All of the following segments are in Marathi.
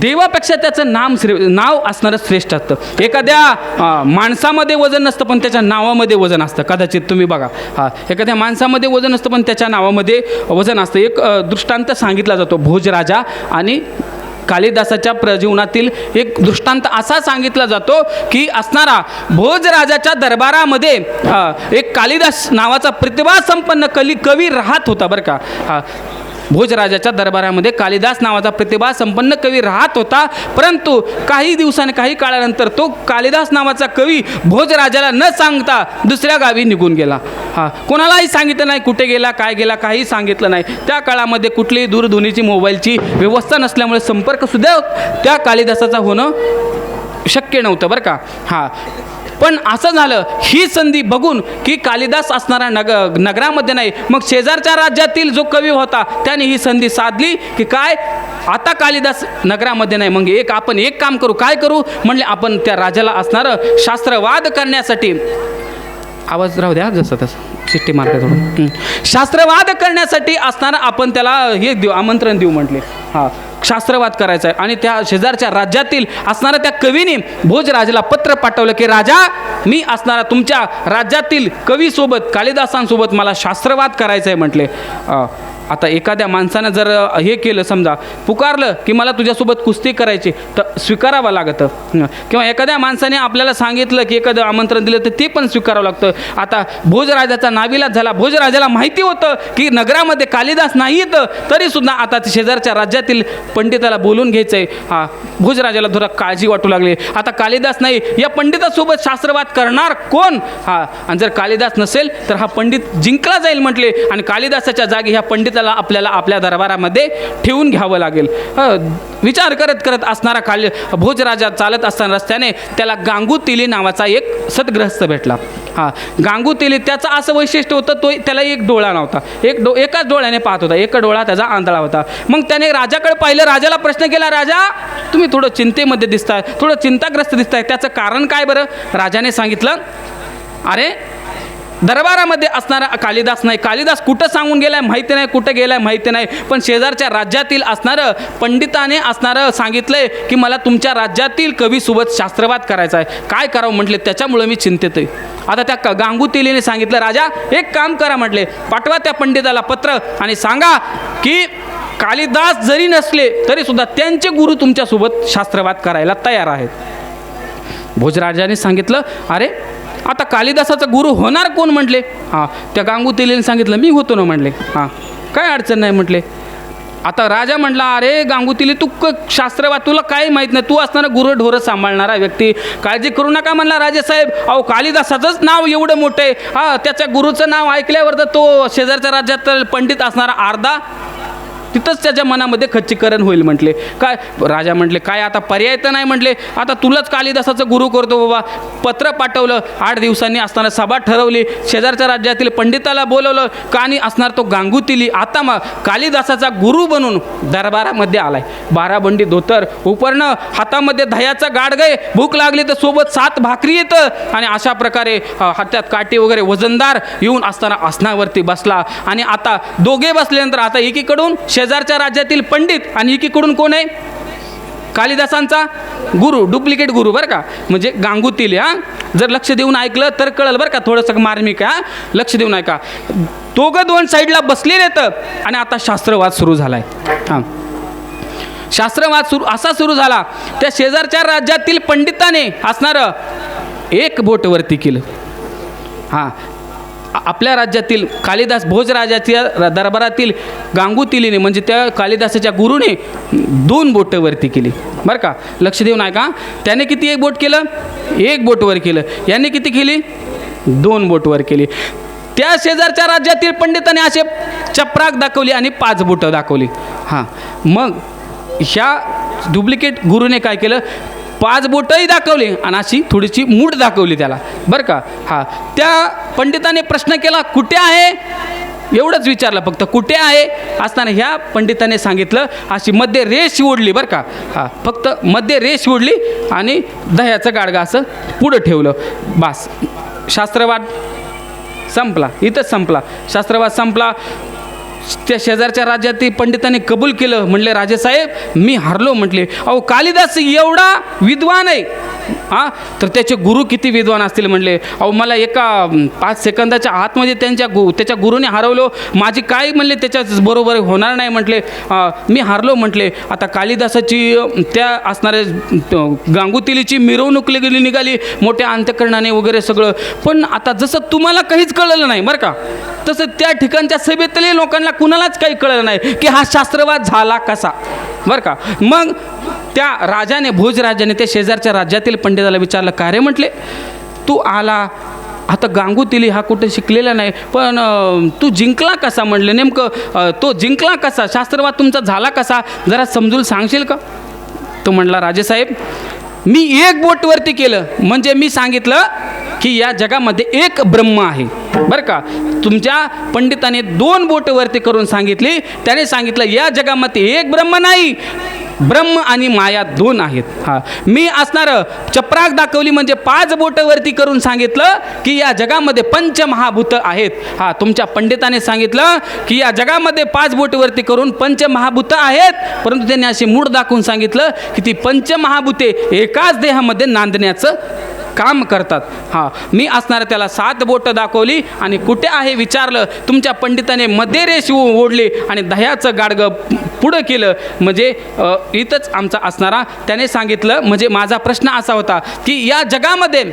देवापेक्षा त्याचं नाम श्रे नाव असणारं श्रेष्ठ असतं. एखाद्या माणसामध्ये वजन नसतं पण त्याच्या नावामध्ये वजन असतं. कदाचित तुम्ही बघा. हा एखाद्या माणसामध्ये वजन असतं पण त्याच्या नावामध्ये वजन असतं. एक दृष्टांत सांगितला जातो भोजराजा आणि कालिदासाच्या प्रजीवनातील एक दृष्टांत असा सांगितला जातो की असणारा भोजराजाच्या दरबारामध्ये एक कालिदास नावाचा प्रतिभासंपन्न कली कवी राहत होता बरं का. हा भोजराजाच्या दरबारामध्ये कालिदास नावाचा प्रतिभा संपन्न कवी राहत होता. परंतु काही दिवसांनी काही काळानंतर तो कालिदास नावाचा कवी भोजराजाला न सांगता दुसऱ्या गावी निघून गेला. हा कोणालाही सांगितलं नाही कुठे गेला काय गेला काही सांगितलं नाही. त्या काळामध्ये कुठलीही दूरध्वनीची मोबाईलची व्यवस्था नसल्यामुळे संपर्कसुद्धा त्या कालिदासाचा होणं शक्य नव्हतं बरं का. हां पण असं झालं ही संधी बघून की कालिदास असणारा नग नगरामध्ये नाही मग शेजारच्या राज्यातील जो कवी होता त्याने ही संधी साधली की काय? आता कालिदास नगरामध्ये नाही मग एक आपण एक काम करू काय करू? म्हणले आपण त्या राजाला असणारं शास्त्रवाद करण्यासाठी. आवाज राहू द्या जसं तसं. शिट्टी मारते थोडं. शास्त्रवाद करण्यासाठी असणारं आपण त्याला हे देऊ आमंत्रण देऊ म्हटले. हां. शास्त्रवाद करायचा आहे. आणि त्या शेजारच्या राज्यातील असणाऱ्या त्या कवीने भोजराजाला पत्र पाठवलं की राजा मी असणारा तुमच्या राज्यातील कवीसोबत कालिदासांसोबत मला शास्त्रवाद करायचं आहे म्हटले. आता एखाद्या माणसानं जर हे केलं समजा पुकारलं की मला तुझ्यासोबत कुस्ती करायची तर स्वीकारावं लागतं. किंवा एखाद्या माणसाने आपल्याला सांगितलं की एखादं आमंत्रण दिलं तर ते पण स्वीकारावं लागतं. आता भोजराजाचा नाविलाज झाला भोजराजाला माहिती होतं की नगरामध्ये कालिदास नाहीत तरीसुद्धा आता शेजारच्या राज्यातील पंडिताला बोलून घ्यायचं आहे हा भोजराजाला थोडा काळजी वाटू लागली. आता कालिदास नाही या पंडितासोबत शास्त्रवाद करणार कोण? हा आणि जर कालिदास नसेल तर हा पंडित जिंकला जाईल म्हटले आणि कालिदासाच्या जागी ह्या पंडित त्याला आपल्याला आपल्या दरबारामध्ये ठेवून घ्यावं लागेल. विचार करत करत असणारा काली भोजराजा चालत असताना रस्त्याने त्याला गांगुतिली नावाचा एक सदग्रस्त भेटला. हा गांगुतिली त्याचं असं वैशिष्ट्य होतं तो त्याला एक डोळा नव्हता. एक डो एकाच डोळ्याने पाहत होता एक डोळा त्याचा आंधळा होता. मग त्याने राजाकडे पाहिलं राजाला प्रश्न केला राजा तुम्ही थोडं चिंतेमध्ये दिसताय थोडं चिंताग्रस्त दिसताय त्याचं कारण काय बरं? राजाने सांगितलं अरे दरबारामध्ये असणारा कालिदास नाही. कालिदास कुठं सांगून गेलाय माहिती नाही कुठं गेलाय माहिती नाही. पण शेजारच्या राज्यातील असणारं पंडिताने असणारं सांगितलंय की मला तुमच्या राज्यातील कवीसोबत शास्त्रवाद करायचा आहे. काय करावं म्हटले? त्याच्यामुळं मी चिंतेत आहे. आता त्या क- गांगुतिलीने सांगितलं राजा एक काम करा म्हटले. पाठवा त्या पंडिताला पत्र आणि सांगा की कालिदास जरी नसले तरी सुद्धा त्यांचे गुरु तुमच्यासोबत शास्त्रवाद करायला तयार आहेत. भोजराजाने सांगितलं अरे आता कालिदासाचा गुरु होणार कोण म्हटले? हां त्या गांगुतीलीने सांगितलं मी होतो ना म्हटले. हां काय अडचण नाही म्हटले. आता राजा म्हटला अरे गांगुतीले तू क शास्त्रवाद तुला काही माहीत नाही. तू असणारा गुरु ढोरं सांभाळणारा व्यक्ती. काळजी करू नका म्हणला राजेसाहेब अहो कालिदासाचंच नाव एवढं मोठं आहे. हां त्याच्या गुरुचं नाव ऐकल्यावर तर तो शेजारच्या राज्यात पंडित असणारा अर्धा तिथंच त्याच्या मनामध्ये खच्चीकरण होईल म्हटले. काय राजा म्हटले काय आता पर्याय तर नाही म्हटले. आता तुलाच कालिदासाचं गुरु करतो बाबा. पत्र पाठवलं आठ दिवसांनी असताना सभा ठरवली. शेजारच्या राज्यातील पंडिताला बोलवलं कानी असणार तो गांगुतीली. आता मग कालिदासाचा गुरु बनून दरबारामध्ये आलाय. बाराबंडी धोतर उपरणं हातामध्ये दह्याचा गाडगय भूक लागली तर सोबत सात भाकरी येतं. आणि अशा प्रकारे अ, हातात काठी वगैरे वजनदार येऊन असताना आसनावरती बसला. आणि आता दोघे बसल्यानंतर आता एकीकडून शे शेजारच्या राज्यातील पंडित आणि एकीकडून कोण आहे? कालिदासांचा गुरु डुप्लिकेट गुरु बरं का? म्हणजे गांगुतील हा? जर लक्ष देऊन ऐकलं तर कळलं बरं का थोडंसं मार्मिक हा? लक्ष देऊन ऐका. दोघं दोन साईडला बसलेले तर आणि आता शास्त्रवाद सुरू झाला आहे हां. शास्त्रवाद सुरू असा सुरू झाला. त्या शेजारच्या राज्यातील पंडिताने असणारं एक बोट वरती केलं. हां. आपल्या राज्यातील कालिदास भोजराजाच्या दरबारातील गांगुतिलीने म्हणजे त्या कालिदासाच्या गुरुने दोन बोटं वरती केली. बरं का? लक्ष देऊन ऐका त्याने किती एक बोट केलं? एक बोटवर केलं. याने किती केली? दोन बोटवर केली. त्या शेजारच्या राज्यातील पंडितांनी असे चपराक दाखवली आणि पाच बोटं दाखवली. हां. मग ह्या डुप्लिकेट गुरुने काय केलं? पाच बोटंही दाखवली आणि अशी थोडीशी मूठ दाखवली त्याला. बरं का? हां. त्या पंडिताने प्रश्न केला कुठे आहे? एवढंच विचारलं फक्त कुठे आहे? असताना ह्या पंडिताने सांगितलं अशी मध्ये रेष ओढली बरं का? हां. फक्त मध्ये रेष ओढली आणि दह्याचं गाडगा असं पुढं ठेवलं. बास. शास्त्रवाद संपला. इथंच संपला. शास्त्रवाद संपला. त्या शेजारच्या राज्यातील पंडितांनी कबूल केलं. म्हणले राजेसाहेब मी हारलो. म्हटले अहो कालिदास एवढा विद्वान आहे. हां? तर त्याचे गुरु किती विद्वान असतील म्हणले? अहो मला एका पाच सेकंदाच्या आतमध्ये त्यांच्या गु त्याच्या गुरुने हरवलो. माझी काय म्हणले त्याच्या बरोबर होणार नाही म्हटले. मी हारलो म्हटले. आता कालिदासाची त्या असणाऱ्या गांगुतिलीची मिरवणूक गेली निघाली. मोठ्या अंत्यकरणाने वगैरे सगळं. पण आता जसं तुम्हाला काहीच कळलं नाही बरं का? तसं त्या ठिकाणच्या सभेतले लोकांना कुणालाच काही कळलं नाही की हा शास्त्रवाद झाला कसा? बरं का? मग त्या राजाने भोजराजाने त्या शेजारच्या राज्यातील पंडिताला विचारलं का रे? म्हटले तू आला आता गांगुतिली हा कुठे शिकलेला नाही पण तू जिंकला कसा? म्हणले नेमकं तो जिंकला कसा? शास्त्रवाद तुमचा झाला कसा? जरा समजून सांगशील का? तो म्हणला राजेसाहेब मी एक बोटवरती केलं म्हणजे मी सांगितलं की या जगामध्ये एक ब्रह्म आहे. बरं का? तुमच्या पंडिताने दोन बोटवरती करून सांगितली त्याने सांगितलं या जगामध्ये एक ब्रह्म नाही ब्रह्म आणि माया दोन आहेत. हा. मी असणारं चपराक दाखवली म्हणजे पाच बोटवरती करून सांगितलं की या जगामध्ये पंचमहाभूत आहेत. हा तुमच्या पंडिताने सांगितलं की या जगामध्ये पाच बोटवरती करून पंचमहाभूत आहेत. परंतु त्यांनी अशी मूड दाखवून सांगितलं की ती पंचमहाभूते एकाच देहामध्ये नांदण्याचं काम करतात. हां मी असणारं त्याला सात बोटं दाखवली आणि कुठे आहे विचारलं तुमच्या पंडिताने मध्ये रेष ओढली आणि दह्याचं गाडगं पुढं केलं. म्हणजे इथंच आमचा असणारा त्याने सांगितलं म्हणजे माझा प्रश्न असा होता की या जगामध्ये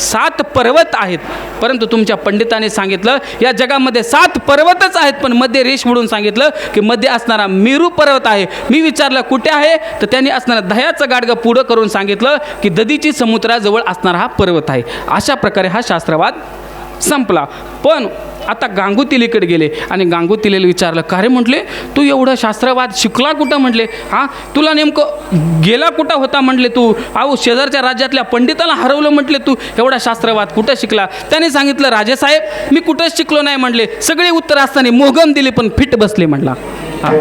सात पर्वत आहेत. परंतु तुमच्या पंडिताने सांगितलं या जगामध्ये सात पर्वतच आहेत. पण मध्ये रेष म्हणून सांगितलं की मध्ये असणारा मेरू पर्वत आहे. मी विचारलं कुठे आहे? तर त्याने असणारा दह्याचं गाडगं पुढं करून सांगितलं की ददीची समुद्राजवळ असणारा हा पर्वत आहे. अशा प्रकारे हा शास्त्रवाद संपला. पण आता गांगुतीलीकडे गेले आणि गांगुतिलीला विचारलं का रे? म्हटले तू एवढं शास्त्रवाद शिकला कुठं? म्हटले हां तुला नेमकं गेला कुठं होता? म्हटले तू अहो शेजारच्या राज्यातल्या पंडिताला हरवलं म्हटले तू एवढा शास्त्रवाद कुठं शिकला? त्याने सांगितलं राजेसाहेब मी कुठंच शिकलो नाही म्हटले सगळे उत्तर असताना मोगम दिले पण फिट बसले म्हटला. हा.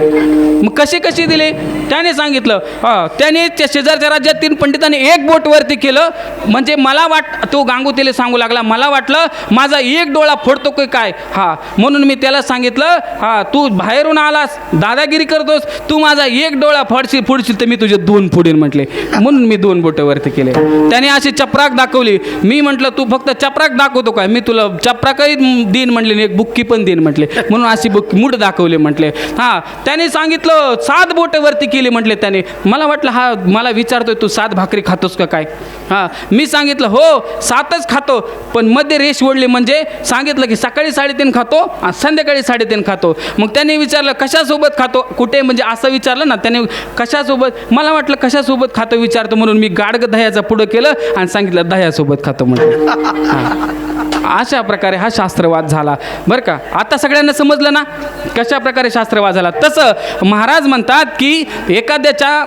मग कसे कसे दिले? त्याने सांगितलं हा त्याने त्या शेजारच्या राज्यात तीन पंडितांनी एक बोटवरती केलं. म्हणजे मला वाट तो गांगुतीला सांगू लागला मला वाटलं माझा एक डोळा फोडतो की काय? हा. म्हणून मी त्याला सांगितलं हा तू बाहेरून आलास दादागिरी करतोस तू माझा एक डोळा फोडशील फोडशील तर मी तुझे दोन फोडीन म्हटले. म्हणून मी दोन बोटंवरती केले. त्याने अशी चपराक दाखवली. मी म्हटलं तू फक्त चपराक दाखवतो काय? मी तुला चपराकही देईन म्हटले एक बुक्की पण देईन म्हटले. म्हणून अशी बुक्की मूठ दाखवले म्हटले. हां त्याने सांगितलं सात बोटेवरती केली म्हटले त्याने. मला वाटलं हा मला विचारतोय तू सात भाकरी खातोस का काय? हां मी सांगितलं हो सातच खातो पण मध्ये रेष ओढली म्हणजे सांगितलं की सकाळी साडेतीन खातो आणि संध्याकाळी साडेतीन खातो. मग त्याने विचारलं कशासोबत खातो? कुठे? म्हणजे असं विचारलं ना त्याने कशासोबत? मला वाटलं कशासोबत खातो विचारतो? म्हणून मी गाडगं दह्याचं पुढं केलं आणि सांगितलं दह्यासोबत खातो म्हणून. अशा प्रकारे हा शास्त्रवाद झाला. बरं का? आता सगळ्यांना समजलं ना? कशा प्रकारे शास्त्रवाद झाला? तसं महाराज म्हणतात की एखाद्याच्या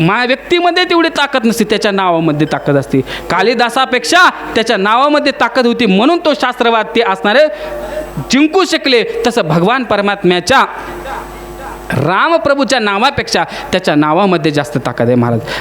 मा व्यक्तीमध्ये तेवढी ताकद नसते त्याच्या नावामध्ये ताकद असते. कालिदासापेक्षा त्याच्या नावामध्ये ताकद होती म्हणून तो शास्त्रवाद ते असणारे जिंकू शकले. तसं भगवान परमात्म्याच्या रामप्रभूच्या नावापेक्षा त्याच्या नावामध्ये जास्त ताकद आहे महाराज.